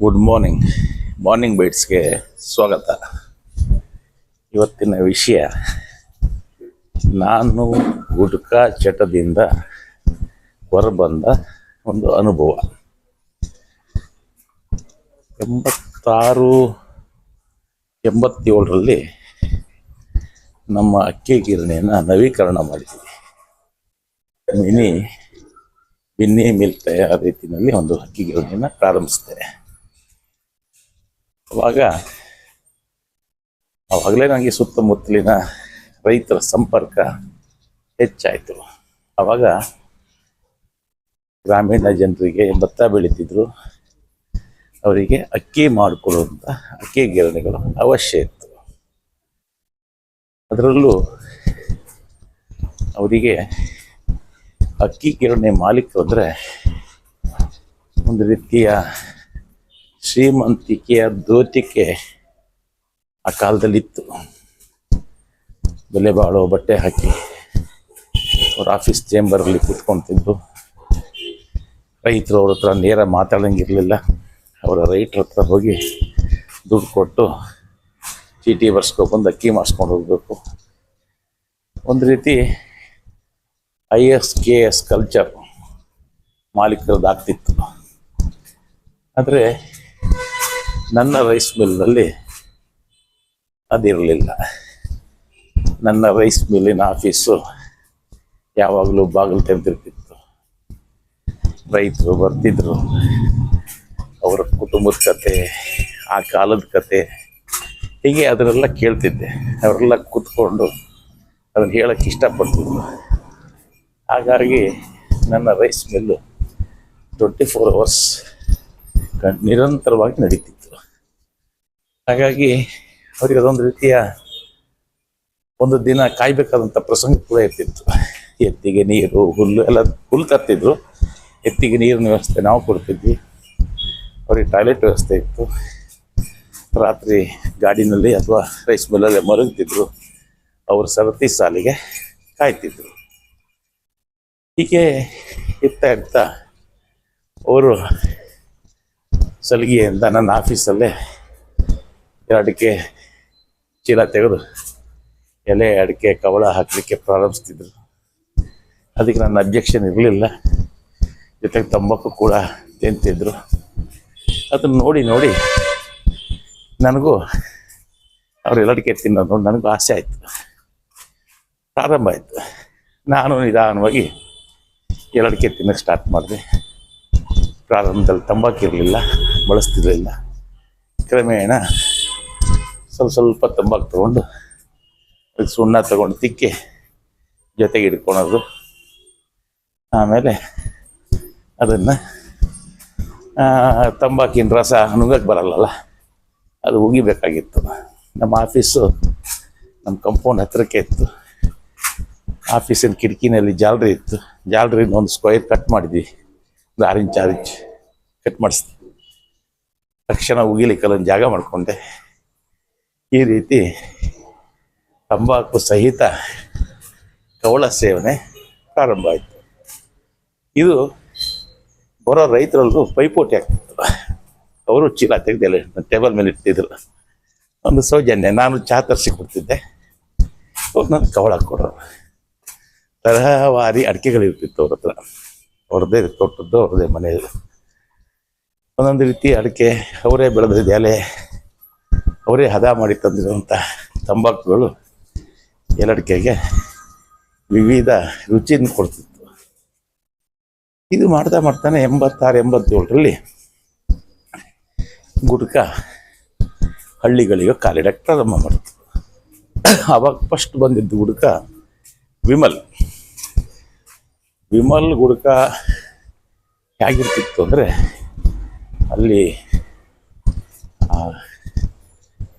Good morning morning ಬೈಟ್ಸ್ಗೆ ಸ್ವಾಗತ. ಇವತ್ತಿನ ವಿಷಯ, ನಾನು ಗುಟ್ಕಾ ಚಟದಿಂದ ಹೊರಬಂದ ಒಂದು ಅನುಭವ. ಎಂಬತ್ತಾರು, ಎಂಬತ್ತೇಳರಲ್ಲಿ ನಮ್ಮ ಅಕ್ಕಿ ಗಿರಣಿಯನ್ನು ನವೀಕರಣ ಮಾಡಿದ್ವಿ. ಮಿನಿ ಬಿನ್ನಿ ಮಿಲ್ ತಯಾರ ರೀತಿಯಲ್ಲಿ ಒಂದು ಅಕ್ಕಿ ಗಿರಣಿಯನ್ನು ಪ್ರಾರಂಭಿಸಿದೆ. ಅವಾಗ ಅವಾಗಲೇ ನನಗೆ ಸುತ್ತಮುತ್ತಲಿನ ರೈತರ ಸಂಪರ್ಕ ಹೆಚ್ಚಾಯಿತು. ಅವಾಗ ಗ್ರಾಮೀಣ ಜನರಿಗೆ ಭತ್ತ ಬೆಳೀತಿದ್ರು. ಅವರಿಗೆ ಅಕ್ಕಿ ಮಾಡಿಕೊಳ್ಳುವಂಥ ಅಕ್ಕಿ ಗಿರಣಿಗಳು ಅವಶ್ಯ ಇತ್ತು. ಅದರಲ್ಲೂ ಅವರಿಗೆ ಅಕ್ಕಿ ಗಿರಣಿ ಮಾಲೀಕರು ಅಂದರೆ ಒಂದು ರೀತಿಯ ಶ್ರೀಮಂತಿಕೆಯ ದೋತಿಕೆ ಆ ಕಾಲದಲ್ಲಿತ್ತು. ಬೆಲೆ ಬಾಳೋ ಬಟ್ಟೆ ಹಾಕಿ ಅವ್ರ ಆಫೀಸ್ ಚೇಂಬರಲ್ಲಿ ಕೂತ್ಕೊತಿದ್ರು ರೈತರು ಅವ್ರ ಹತ್ರ ನೇರ ಮಾತಾಡಂಗಿರಲಿಲ್ಲ. ಅವರ ರೈತರ ಹತ್ರ ಹೋಗಿ ದುಡ್ಡು ಕೊಟ್ಟು ಚೀಟಿ ಬರ್ಸ್ಕೊಬಂದು ಅಕ್ಕಿ ಮಾಡಿಸ್ಕೊಂಡು ಹೋಗಬೇಕು. ಒಂದು ರೀತಿ I S K S culture ಮಾಲೀಕರದ್ದು ಆಗ್ತಿತ್ತು ಆದರೆ ನನ್ನ ರೈಸ್ ಮಿಲ್ನಲ್ಲಿ ಅದಿರಲಿಲ್ಲ. ನನ್ನ ರೈಸ್ ಮಿಲ್ಲಿನ ಆಫೀಸು ಯಾವಾಗಲೂ ಬಾಗಿಲು ತೆಗೆದಿರ್ತಿತ್ತು. ರೈತರು ಬರ್ತಿದ್ರು. ಅವರ ಕುಟುಂಬದ ಕತೆ, ಆ ಕಾಲದ ಕತೆ ಹೀಗೆ ಅದನ್ನೆಲ್ಲ ಕೇಳ್ತಿದ್ದೆ. ಅವರೆಲ್ಲ ಕೂತ್ಕೊಂಡು ಅದನ್ನು ಹೇಳಕ್ಕೆ ಇಷ್ಟಪಡ್ತಿದ್ರು. ಹಾಗಾಗಿ ನನ್ನ rice mill twenty four hours ನಿರಂತರವಾಗಿ ನಡೀತಿತ್ತು. ಹಾಗಾಗಿ ಅವರಿಗೆ ಅದೊಂದು ರೀತಿಯ ಒಂದು ದಿನ ಕಾಯ್ಬೇಕಾದಂಥ ಪ್ರಸಂಗ ಕೂಡ ಇರ್ತಿತ್ತು. ಎತ್ತಿಗೆ ನೀರು, ಹುಲ್ಲು ಎಲ್ಲ ಹುಲ್ಲು ತರ್ತಿದ್ರು. ಎತ್ತಿಗೆ ನೀರಿನ ವ್ಯವಸ್ಥೆ ನಾವು ಕೊಡ್ತಿದ್ವಿ. ಅವ್ರಿಗೆ ಟಾಯ್ಲೆಟ್ ವ್ಯವಸ್ಥೆ ಇತ್ತು. ರಾತ್ರಿ ಗಾಡಿನಲ್ಲಿ ಅಥವಾ ರೈಸ್ ಮಿಲ್ಲಲ್ಲೇ ಮರುಗ್ತಿದ್ರು ಅವರು ಸರತಿ ಸಾಲಿಗೆ ಕಾಯ್ತಿದ್ರು. ಹೀಗೆ ಇರ್ತಾ ಇರ್ತಾ ಅವರು ಸಲಿಗೆಯಿಂದ ನನ್ನ ಆಫೀಸಲ್ಲೇ ಅಡಿಕೆ ಚೀಲ ತೆಗೆದು ಎಲೆ, ಅಡಿಕೆ, ಕವಳ ಹಾಕಲಿಕ್ಕೆ ಪ್ರಾರಂಭಿಸ್ತಿದ್ರು. ಅದಕ್ಕೆ ನನ್ನ ಅಬ್ಜೆಕ್ಷನ್ ಇರಲಿಲ್ಲ. ಜೊತೆಗೆ ತಂಬಾಕು ಕೂಡ ತಿಂತಿದ್ರು. ಅದನ್ನು ನೋಡಿ ನೋಡಿ ನನಗೂ ಅವ್ರು ಎಲ್ಲಡಿಕೆ ತಿನ್ನೋದು ನನಗೂ ಆಸೆ ಆಯಿತು. ಪ್ರಾರಂಭ ಆಯಿತು. ನಾನು ನಿಧಾನವಾಗಿ ಎಲ್ಲಡಿಕೆ ತಿನ್ನಕ್ಕೆ ಸ್ಟಾರ್ಟ್ ಮಾಡಿದೆ. ಪ್ರಾರಂಭದಲ್ಲಿ ತಂಬಾಕು ಇರಲಿಲ್ಲ, ಬಳಸ್ತಿರಲಿಲ್ಲ. ಕ್ರಮೇಣ ಸ್ವಲ್ಪ ಸ್ವಲ್ಪ ತಂಬಾಕು ತೊಗೊಂಡು ಅದಕ್ಕೆ ಸುಣ್ಣ ತಗೊಂಡು ತಿಕ್ಕಿ ಜೊತೆಗೆ ಇಟ್ಕೊಳೋದು. ಆಮೇಲೆ ಅದನ್ನು ತಂಬಾಕಿನ ರಸ ನುಂಗಕ್ಕೆ ಬರಲ್ಲಲ್ಲ, ಅದು ಉಗಿಬೇಕಾಗಿತ್ತು. ನಮ್ಮ ಆಫೀಸು ನಮ್ಮ ಕಂಪೌಂಡ್ ಹತ್ತಿರಕ್ಕೆ ಇತ್ತು. ಆಫೀಸಿನ ಕಿಟಕಿನಲ್ಲಿ ಜಾಲರಿ ಇತ್ತು. ಜಾಲರಿನ ಒಂದು ಸ್ಕ್ವೈರ್ ಕಟ್ ಮಾಡಿದ್ವಿ. ಒಂದು ಆರು ಇಂಚ್ ಇಂಚ್ ಕಟ್ ಮಾಡಿಸ್ತೀವಿ ತಕ್ಷಣ ಉಗಿಲಿಕ್ಕೆ ಅಲ್ಲೊಂದು ಜಾಗ ಮಾಡಿಕೊಂಡೆ. ಈ ರೀತಿ ತಂಬಾಕು ಸಹಿತ ಕವಳ ಸೇವನೆ ಪ್ರಾರಂಭ ಆಯಿತು. ಇದು ಬರೋ ರೈತರಲ್ಲೂ ಪೈಪೋಟಿ ಆಗ್ತಿತ್ತು. ಅವರು ಚೀಲ ತೆಗೆದಿಲ್ಲ ಟೇಬಲ್ ಮೇಲೆ ಇಟ್ಟಿದ್ರು. ಒಂದು ಸೌಜನ್ಯ, ನಾನು ಚಹಾ ತರಿಸಿ ಕೊಡ್ತಿದ್ದೆ. ಅವ್ರು ನನ್ನ ಕವಳ ಕೊಡೋರು ತರಹವಾರಿ ಅಡಿಕೆಗಳಿರ್ತಿತ್ತು ಅವ್ರ ಹತ್ರ. ಅವ್ರದ್ದೇ ತೋಟದ್ದು, ಅವ್ರದ್ದೇ ಮನೆಯದು. ಒಂದೊಂದು ರೀತಿ ಅಡಿಕೆ, ಅವರೇ ಬೆಳೆದಿದ್ದ ಎಲೆ ಅವರೇ ಹದ ಮಾಡಿ ತಂದಿರುವಂಥ ತಂಬಾಕುಗಳು ಎಲಡಿಕೆಗೆ ವಿವಿಧ ರುಚಿಯನ್ನು ಕೊಡ್ತಿತ್ತು. ಇದು ಮಾಡ್ತಾ ಮಾಡ್ತಾನೆ ಎಂಬತ್ತಾರು, ಎಂಬತ್ತೇಳರಲ್ಲಿ ಗುಡ್ಕ ಹಳ್ಳಿಗಳಿಗೆ ಕಾಲಿಡಕ್ಕೆ ಪ್ರಾರಂಭ ಮಾಡಿತು. ಅವಾಗ ಫಸ್ಟ್ ಬಂದಿದ್ದು ಗುಡ್ಕ ವಿಮಲ್. ವಿಮಲ್ ಗುಡ್ಕ ಹೇಗಿರ್ತಿತ್ತು ಅಂದರೆ ಅಲ್ಲಿ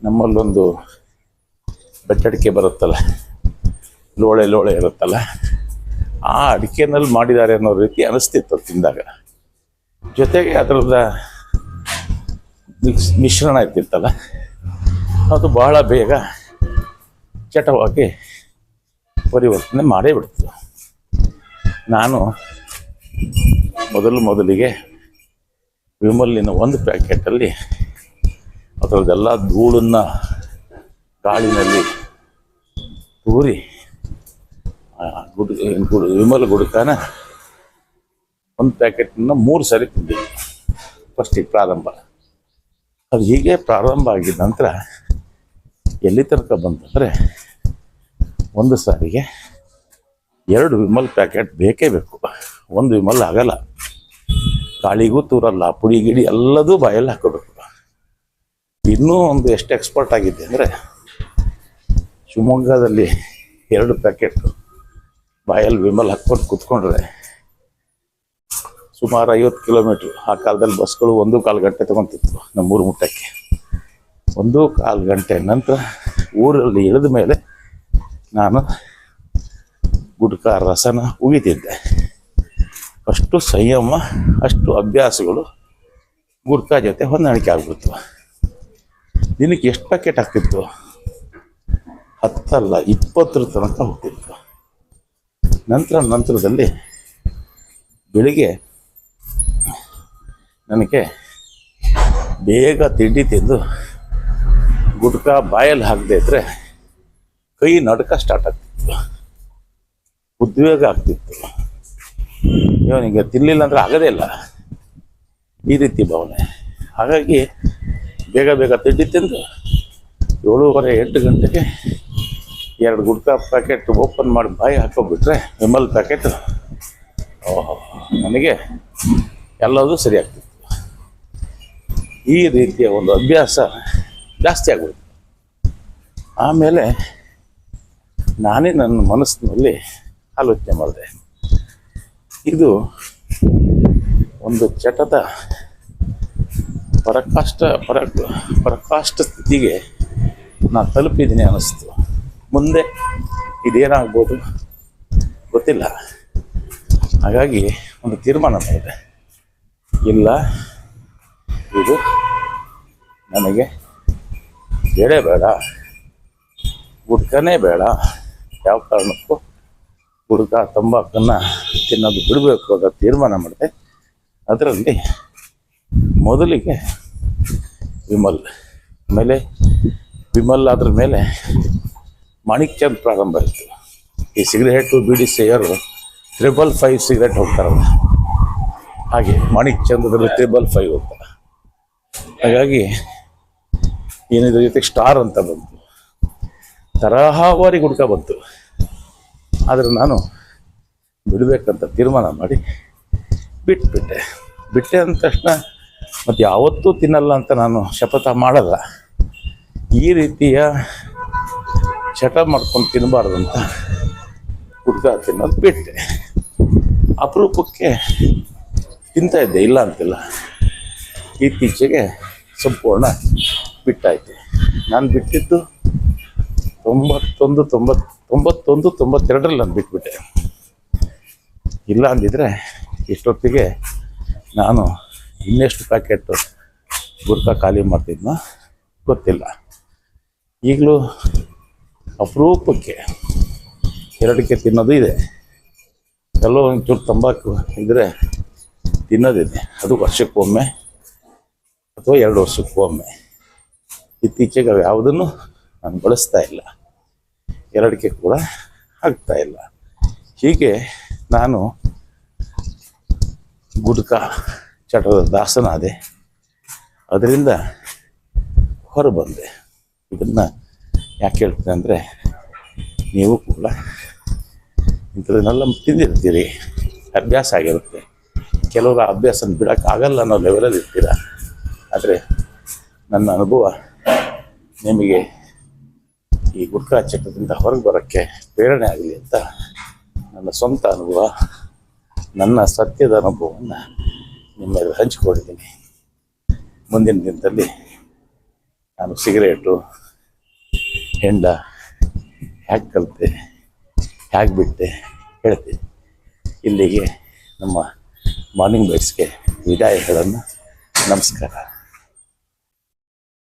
ನಮ್ಮಲ್ಲೊಂದು ಬೆಟ್ಟಡಿಕೆ ಬರುತ್ತಲ್ಲ, ಲೋಳೆ ಲೋಳೆ ಇರುತ್ತಲ್ಲ, ಆ ಅಡಿಕೆನಲ್ಲಿ ಮಾಡಿದ್ದಾರೆ ಅನ್ನೋ ರೀತಿ ಅನಿಸ್ತಿತ್ತು ತಿಂದಾಗ. ಜೊತೆಗೆ ಅದರದ ಮಿಶ್ರಣ ಇರ್ತಿತ್ತಲ್ಲ, ಅದು ಬಹಳ ಬೇಗ ಚಟವಾಗಿ ಪರಿವರ್ತನೆ ಮಾಡೇ ಬಿಡ್ತು. ನಾನು ಮೊದಲು ಮೊದಲಿಗೆ ವಿಮಲ್ಲಿನ ಒಂದು ಪ್ಯಾಕೆಟಲ್ಲಿ ಅದರದ್ದೆಲ್ಲ ಧೂಳನ್ನು ಕಾಳಿನಲ್ಲಿ ತೂರಿ ಗುಡ್ ವಿಮಲ್ ಗುಡ್ಕಾನ ಒಂದು ಪ್ಯಾಕೆಟನ್ನು ಮೂರು ಸಾರಿ ತಿಂದಿದ್ವಿ ಫಸ್ಟಿಗೆ ಪ್ರಾರಂಭ. ಅದು ಹೀಗೆ ಪ್ರಾರಂಭ ಆಗಿದ ನಂತರ ಎಲ್ಲಿ ತನಕ ಬಂತಂದರೆ ಒಂದು ಸಾರಿಗೆ ಎರಡು ವಿಮಲ್ ಪ್ಯಾಕೆಟ್ ಬೇಕೇ ಬೇಕು. ಒಂದು ವಿಮಲ್ ಆಗಲ್ಲ. ಕಾಳಿಗೂ ತೂರಲ್ಲ, ಪುಡಿ ಗಿಡಿ ಎಲ್ಲದೂ ಬಾಯಲ್ಲಿ ಹಾಕೋಬೇಕು ಇನ್ನೂ ಒಂದು ಎಷ್ಟು ಎಕ್ಸ್ಪರ್ಟ್ ಆಗಿದ್ದೆ ಅಂದರೆ ಶಿವಮೊಗ್ಗದಲ್ಲಿ ಎರಡು ಪ್ಯಾಕೆಟ್ ಬಾಯಲ್ಲಿ ವಿಮಲ್ ಹಾಕ್ಕೊಂಡು ಕೂತ್ಕೊಂಡ್ರೆ ಸುಮಾರು ಐವತ್ತು ಕಿಲೋಮೀಟ್ರ್ ಆ ಕಾಲದಲ್ಲಿ ಬಸ್ಗಳು ಒಂದು ಕಾಲು ಗಂಟೆ ತೊಗೊತಿತ್ತು ನಮ್ಮೂರು ಮುಟ್ಟಕ್ಕೆ. ಒಂದು ಕಾಲು ಗಂಟೆ ನಂತರ ಊರಲ್ಲಿ ಇಳಿದ ಮೇಲೆ ನಾನು ಗುಡ್ಕ ರಸನ ಉಗಿತಿದ್ದೆ ಅಷ್ಟು ಸಂಯಮ, ಅಷ್ಟು ಅಭ್ಯಾಸಗಳು ಗುಡ್ಕ ಜೊತೆ ಹೊಂದಾಣಿಕೆ ಆಗ್ಬಿಡ್ತು. ದಿನಕ್ಕೆ ಎಷ್ಟು ಪ್ಯಾಕೆಟ್ ಆಗ್ತಿತ್ತು ಹತ್ತಲ್ಲ, ಇಪ್ಪತ್ತರ ತನಕ ಹೋಗ್ತಿತ್ತು ನಂತರ ನಂತರದಲ್ಲಿ ಬೆಳಿಗ್ಗೆ ನನಗೆ ಬೇಗ ತಿಂಡಿ ತಿಂದು ಗುಟ್ಕ ಬಾಯಲ್ಲಿ ಹಾಕದೇ ಇದ್ದರೆ ಕೈ ನಡ್ಕ ಸ್ಟಾರ್ಟ್ ಆಗ್ತಿತ್ತು. ಉದ್ವೇಗ ಆಗ್ತಿತ್ತು. ಇವನಿಗೆ ತಿನ್ನಲಿಲ್ಲ ಅಂದರೆ ಆಗೋದೇ ಇಲ್ಲ. ಈ ರೀತಿ ಭಾವನೆ. ಹಾಗಾಗಿ ಬೇಗ ಬೇಗ ತಿಂಡಿ ತಿಂದು ಏಳೂವರೆ ಎಂಟು ಗಂಟೆಗೆ ಎರಡು ಗುಡ್ಕ ಪ್ಯಾಕೆಟ್ ಓಪನ್ ಮಾಡಿ ಬಾಯಿ ಹಾಕೋಬಿಟ್ರೆ ವಿಮಲ್ ಪ್ಯಾಕೆಟ್ ಓಹೋ, ನನಗೆ ಎಲ್ಲದೂ ಸರಿ ಆಗ್ತಿತ್ತು ಈ ರೀತಿಯ ಒಂದು ಅಭ್ಯಾಸ ಜಾಸ್ತಿ ಆಗೋಯ್ತು ಆಮೇಲೆ ನಾನೇ ನನ್ನ ಮನಸ್ಸಿನಲ್ಲಿ ಆಲೋಚನೆ ಮಾಡಿದೆ. ಇದು ಒಂದು ಚಟದ ಪರಕಾಷ್ಟ ಪರ ಪರಕಾಷ್ಟ ಸ್ಥಿತಿಗೆ ನಾನು ತಲುಪಿದ್ದೀನಿ ಅನ್ನಿಸ್ತು. ಮುಂದೆ ಇದೇನಾಗ್ಬೋದು ಗೊತ್ತಿಲ್ಲ. ಹಾಗಾಗಿ ಒಂದು ತೀರ್ಮಾನ ಮಾಡಿದೆ. ಇಲ್ಲ, ಇದು ನನಗೆ ಬೇಡೇ ಬೇಡ. ಹುಡ್ಕನೇ ಬೇಡ. ಯಾವ ಕಾರಣಕ್ಕೂ ಗುಡ್ಕ, ತಂಬಾಕನ್ನು ತಿನ್ನೋದು ಬಿಡಬೇಕು ಅಂತ ತೀರ್ಮಾನ ಮಾಡಿದೆ. ಅದರಲ್ಲಿ ಮೊದಲಿಗೆ ವಿಮಲ್. ಆಮೇಲೆ ವಿಮಲ್ ಆದ್ರ ಮೇಲೆ ಮಾಣಿಕ್ ಚಂದ್ ಪ್ರಾರಂಭ ಆಯಿತು. ಈ ಸಿಗರೇಟು, ಬಿಡಿ ಸೇಯರು ತ್ರಿಬಲ್ ಫೈವ್ ಸಿಗರೇಟ್ ಹೋಗ್ತಾರಲ್ಲ ಹಾಗೆ ಮಾಣಿಕ್ ಚಂದ್ರದಲ್ಲಿ ತ್ರಿಬಲ್ ಫೈವ್ ಹೋಗ್ತಾರೆ. ಹಾಗಾಗಿ ಏನಿದ್ರ ಜೊತೆಗೆ ಸ್ಟಾರ್ ಅಂತ ಬಂತು. ತರಹವಾರಿ ಹುಡ್ಕ ಬಂತು. ಆದರೆ ನಾನು ಬಿಡಬೇಕಂತ ತೀರ್ಮಾನ ಮಾಡಿ ಬಿಟ್ಬಿಟ್ಟೆ. ಬಿಟ್ಟೆ ಅಂದ ತಕ್ಷಣ ಮತ್ತು ಯಾವತ್ತೂ ತಿನ್ನಲ್ಲ ಅಂತ ನಾನು ಶಪಥ ಮಾಡಲ್ಲ. ಈ ರೀತಿಯ ಚಟ ಮಾಡ್ಕೊಂಡು ತಿನ್ನಬಾರ್ದು ಅಂತ ಗುಡ್ಕ ತಿನ್ನೋದು ಬಿಟ್ಟೆ. ಅಪರೂಪಕ್ಕೆ ತಿಂತಾ ಇದ್ದೆ, ಇಲ್ಲ ಅಂತಿಲ್ಲ. ಇತ್ತೀಚೆಗೆ ಸಂಪೂರ್ಣ ಬಿಟ್ಟಾಯ್ತು. ನಾನು ಬಿಟ್ಟಿದ್ದು ತೊಂಬತ್ತೊಂದು, ತೊಂಬತ್, ತೊಂಬತ್ತೊಂದು, ತೊಂಬತ್ತೆರಡರಲ್ಲಿ ನಾನು ಬಿಟ್ಬಿಟ್ಟೆ. ಇಲ್ಲ ಅಂದಿದ್ರೆ ಇಷ್ಟೊತ್ತಿಗೆ ನಾನು ಇನ್ನೆಷ್ಟು ಪ್ಯಾಕೆಟ್ ಗುರ್ಕ ಖಾಲಿ ಮಾಡ್ತಿದ್ನ ಗೊತ್ತಿಲ್ಲ. ಈಗಲೂ ಅಪರೂಪಕ್ಕೆ ಎರಡಕ್ಕೆ ತಿನ್ನೋದು ಇದೆ. ಎಲ್ಲೋ ಒಂಚೂರು ತಂಬಾಕು ಇದ್ದರೆ ತಿನ್ನೋದಿದೆ. ಅದು ವರ್ಷಕ್ಕೊಮ್ಮೆ ಅಥವಾ ಎರಡು ವರ್ಷಕ್ಕೊಮ್ಮೆ. ಇತ್ತೀಚೆಗೆ ಯಾವುದನ್ನು ನಾನು ಬಳಸ್ತಾ ಇಲ್ಲ. ಎರಡಕ್ಕೆ ಕೂಡ ಆಗ್ತಾ ಇಲ್ಲ. ಹೀಗೆ ನಾನು ಗುಡ್ಕ ಚಟದ ದಾಸನ ಅದೇ ಅದರಿಂದ ಹೊರಬಂದೆ. ಇದನ್ನು ಯಾಕೆ ಹೇಳ್ತೀನಿ ಅಂದರೆ, ನೀವು ಕೂಡ ಇಂಥದನ್ನೆಲ್ಲ ತಿಂದಿರ್ತೀರಿ. ಅಭ್ಯಾಸ ಆಗಿರುತ್ತೆ. ಕೆಲವರು ಆ ಅಭ್ಯಾಸನ ಬಿಡೋಕ್ಕಾಗಲ್ಲ ಅನ್ನೋ ಲೆವೆಲಲ್ಲಿ ಇರ್ತೀರ? ಆದರೆ ನನ್ನ ಅನುಭವ ನಿಮಗೆ ಈ ಗುಡ್ಕಾ ಚಕ್ರದಿಂದ ಹೊರಗೆ ಬರೋಕ್ಕೆ ಪ್ರೇರಣೆ ಆಗಲಿ ಅಂತ ನನ್ನ ಸ್ವಂತ ಅನುಭವ, ನನ್ನ ಸತ್ಯದ ಅನುಭವವನ್ನು ನಿಮ್ಮೆಲ್ಲ ಹಂಚಿಕೊಂಡಿದ್ದೀನಿ. ಮುಂದಿನ ದಿನದಲ್ಲಿ ನಾನು ಸಿಗರೇಟು, ಹೆಂಡ ಹ್ಯಾಕ್ ಕಲಿತೆ ಹ್ಯಾಕ್ ಬಿಟ್ಟೆ ಹೇಳ್ತೀನಿ ಇಲ್ಲಿಗೆ ನಮ್ಮ ಮಾರ್ನಿಂಗ್ ಬೈಟ್ಸ್ಗೆ ವಿದಾಯ ಹೇಳೋಣ ನಮಸ್ಕಾರ.